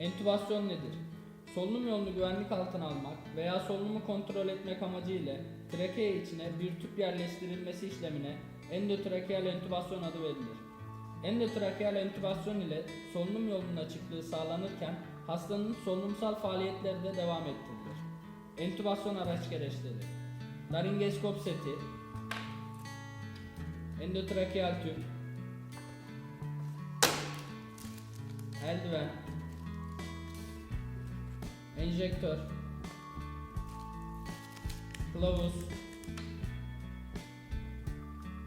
Entübasyon nedir? Solunum yolunu güvenlik altına almak veya solunumu kontrol etmek amacıyla trakea içine bir tüp yerleştirilmesi işlemine endotrakeal entübasyon adı verilir. Endotrakeal entübasyon ile solunum yolunun açıklığı sağlanırken hastanın solunumsal faaliyetleri de devam ettirilir. Entübasyon araç gereçleri Laringeskop seti Endotrakeal tüp Eldiven Enjektör. Kılavuz.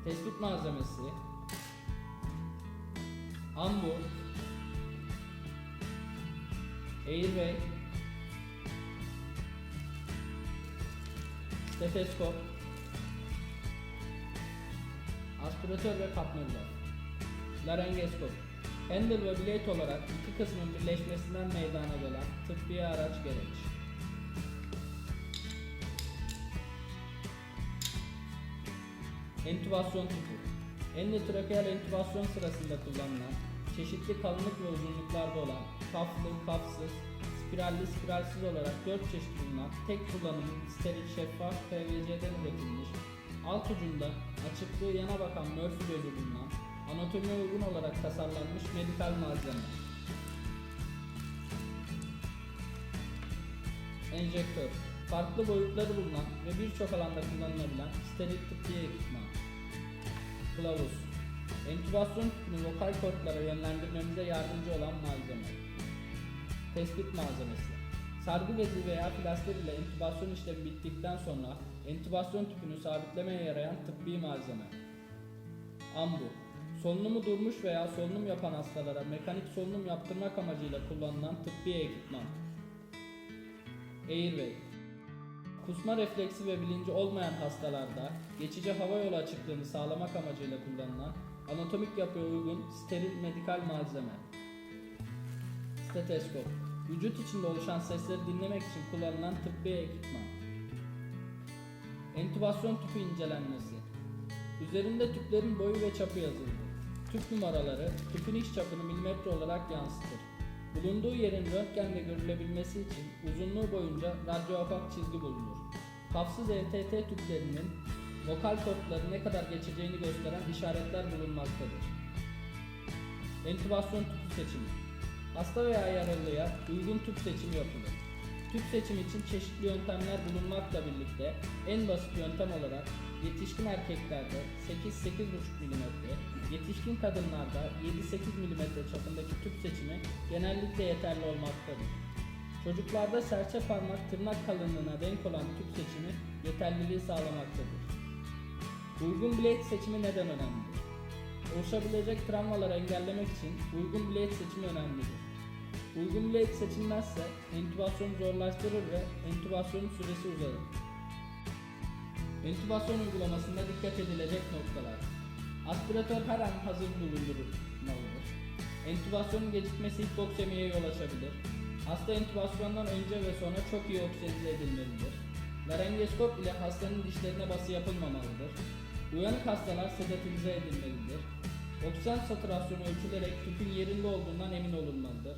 Tespit malzemesi. Ambur Airbag. Steteskop Aspiratör ve kapnöller Laryngeskop Handle ve blade olarak iki kısmın birleşmesinden meydana gelen tıbbi araç gereç. Entübasyon tüpü Endotrakeal entübasyon sırasında kullanılan, çeşitli kalınlık ve uzunluklarda olan, kaflı, kafsız, spiralli, spiralsiz olarak 4 çeşit bulunan, tek kullanımlı, steril, şeffaf PVC'den üretilmiş, alt ucunda açıklığı yana bakan Murphy gözü bulunan, anatomiye uygun olarak tasarlanmış medikal malzeme. Enjektör Farklı boyutları bulunan ve birçok alanda kullanılabilen steril tıbbi ekipman. Kılavuz Entübasyon tüpünü lokal kortlara yönlendirmemize yardımcı olan malzeme. Tespit malzemesi Sargı bezi veya plaster ile entübasyon işlemi bittikten sonra entübasyon tüpünü sabitlemeye yarayan tıbbi malzeme. Ambu Solunumu durmuş veya solunum yapan hastalara mekanik solunum yaptırmak amacıyla kullanılan tıbbi ekipman. Airway Kusma refleksi ve bilinci olmayan hastalarda geçici hava yolu açıklığını sağlamak amacıyla kullanılan anatomik yapıya uygun steril medikal malzeme. Steteskop Vücut içinde oluşan sesleri dinlemek için kullanılan tıbbi ekipman. Entübasyon tüpü incelenmesi Üzerinde tüplerin boyu ve çapı yazıldı. Tüp numaraları tüpün iç çapını milimetre olarak yansıtır. Bulunduğu yerin röntgenle görülebilmesi için uzunluğu boyunca radyoafak çizgi bulunur. Kafsız ETT tüplerinin vokal kodları ne kadar geçeceğini gösteren işaretler bulunmaktadır. Entübasyon tüpü seçimi Hasta veya yaralıya uygun tüp seçimi yapılır. Tüp seçimi için çeşitli yöntemler bulunmakla birlikte en basit yöntem olarak yetişkin erkeklerde 8-8,5 mm, yetişkin kadınlarda 7-8 mm çapındaki tüp seçimi genellikle yeterli olmaktadır. Çocuklarda serçe parmak tırnak kalınlığına denk olan tüp seçimi yeterliliği sağlamaktadır. Uygun blade seçimi neden önemlidir? Oluşabilecek travmaları engellemek için uygun blade seçimi önemlidir. Uygun blade seçilmezse entübasyonu zorlaştırır ve entübasyonun süresi uzar. Entübasyon uygulamasında dikkat edilecek noktalar. Aspiratör her an hazır bulundurulmalıdır. Entübasyonun gecikmesi hipoksemiye yol açabilir. Hasta entübasyondan önce ve sonra çok iyi oksijenize edilmelidir. Laryngeskop ile hastanın dişlerine bası yapılmamalıdır. Uyanık hastalar sedativize edilmelidir. Oksijen satürasyonu ölçülerek tüpün yerinde olduğundan emin olunmalıdır.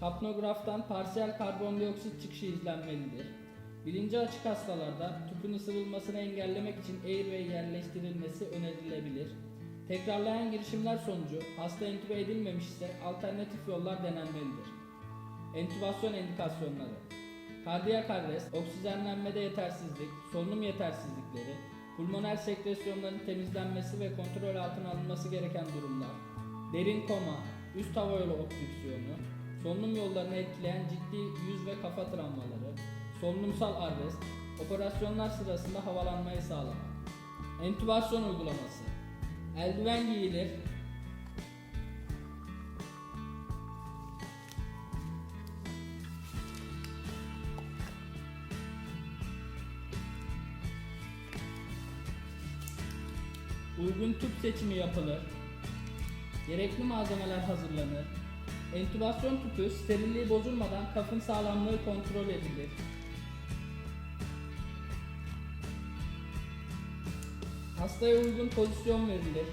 Kapnograftan parsiyel karbondioksit çıkışı izlenmelidir. Bilinci açık hastalarda tüpün ısırılmasını engellemek için airway yerleştirilmesi önerilebilir. Tekrarlayan girişimler sonucu hasta entübe edilmemişse alternatif yollar denenmelidir. Entübasyon indikasyonları Kardiyak arrest, oksijenlenmede yetersizlik, solunum yetersizlikleri, pulmoner sekresyonların temizlenmesi ve kontrol altına alınması gereken durumlar, derin koma, üst hava yolu obstrüksiyonu, solunum yollarını etkileyen ciddi yüz ve kafa travmaları, solunumsal arrest, operasyonlar sırasında havalanmayı sağlamak. Entübasyon uygulaması Eldiven giyilir, uygun tüp seçimi yapılır, gerekli malzemeler hazırlanır, entübasyon tüpü sterilliği bozulmadan kafın sağlamlığı kontrol edilir. Hastaya uygun pozisyon verilir.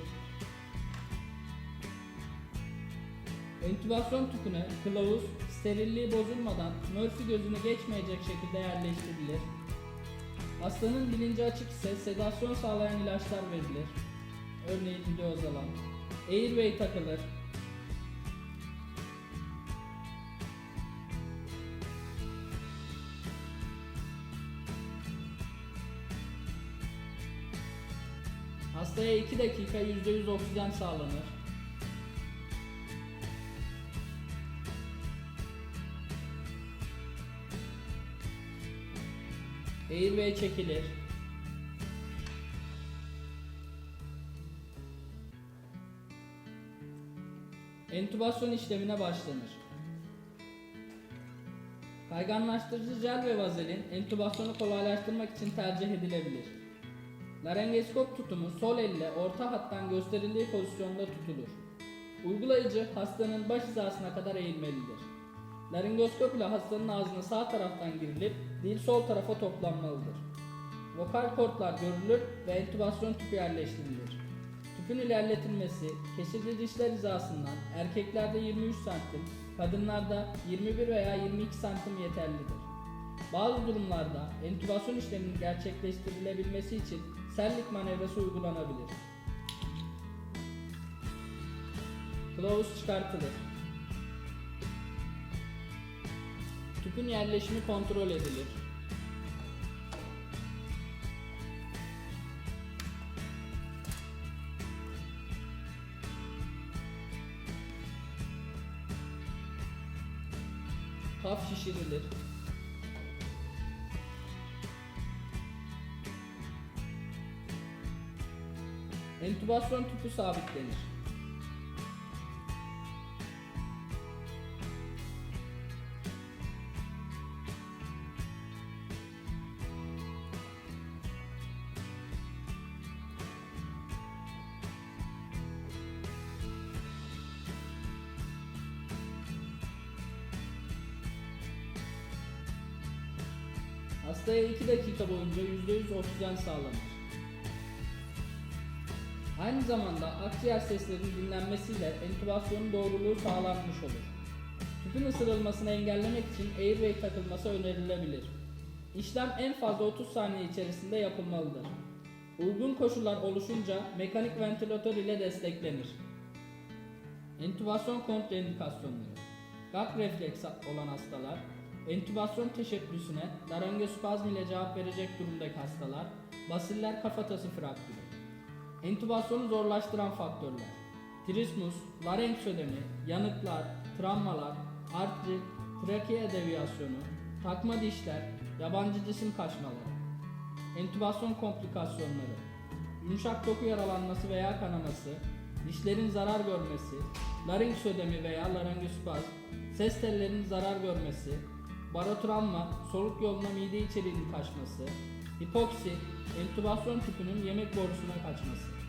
Entübasyon tüpüne kılavuz sterilliği bozulmadan Murphy gözünü geçmeyecek şekilde yerleştirilir. Hastanın bilinci açık ise sedasyon sağlayan ilaçlar verilir. Örneğin Diazolam. Airway takılır. Hastaya 2 dakika %100 oksijen sağlanır. Airway çekilir. Entübasyon işlemine başlanır. Kayganlaştırıcı jel ve vazelin entübasyonu kolaylaştırmak için tercih edilebilir. Larengoskop tutumu sol elle orta hattan gösterildiği pozisyonda tutulur. Uygulayıcı hastanın baş hizasına kadar eğilmelidir. Laringoskop ile hastanın ağzına sağ taraftan girilip dil sol tarafa toplanmalıdır. Vokal kortlar görülür ve entübasyon tüpü yerleştirilir. Tüpün ilerletilmesi kesildi dişler hizasından erkeklerde 23 santim, kadınlarda 21 veya 22 santim yeterlidir. Bazı durumlarda entübasyon işleminin gerçekleştirilebilmesi için sellik manevrası uygulanabilir. Kılavuz çıkartılır. Tüpün yerleşimi kontrol edilir. Kaf şişirilir. Entübasyon tüpü sabitlenir. Hastaya 2 dakika boyunca %100 oksijen sağlanır. Aynı zamanda akciğer seslerinin dinlenmesiyle entübasyonun doğruluğu sağlanmış olur. Tüpün ısırılmasını engellemek için airway takılması önerilebilir. İşlem en fazla 30 saniye içerisinde yapılmalıdır. Uygun koşullar oluşunca mekanik ventilatör ile desteklenir. Entübasyon kontraindikasyonları Gag refleks olan hastalar, entübasyon teşebbüsüne laringospazm ile cevap verecek durumdaki hastalar, basiller kafatası fraktürü. Entübasyonu zorlaştıran faktörler. Trismus, larenks ödemi, yanıklar, travmalar, artrit, trakea deviyasyonu, takma dişler, yabancı cisim kaçmaları. Entübasyon komplikasyonları. Yumuşak doku yaralanması veya kanaması, dişlerin zarar görmesi, larenks ödemi veya laringospazm, ses tellerinin zarar görmesi, barotravma, soluk yoluna mide içeriğinin kaçması, hipoksi, entübasyon tüpünün yemek borusuna kaçması.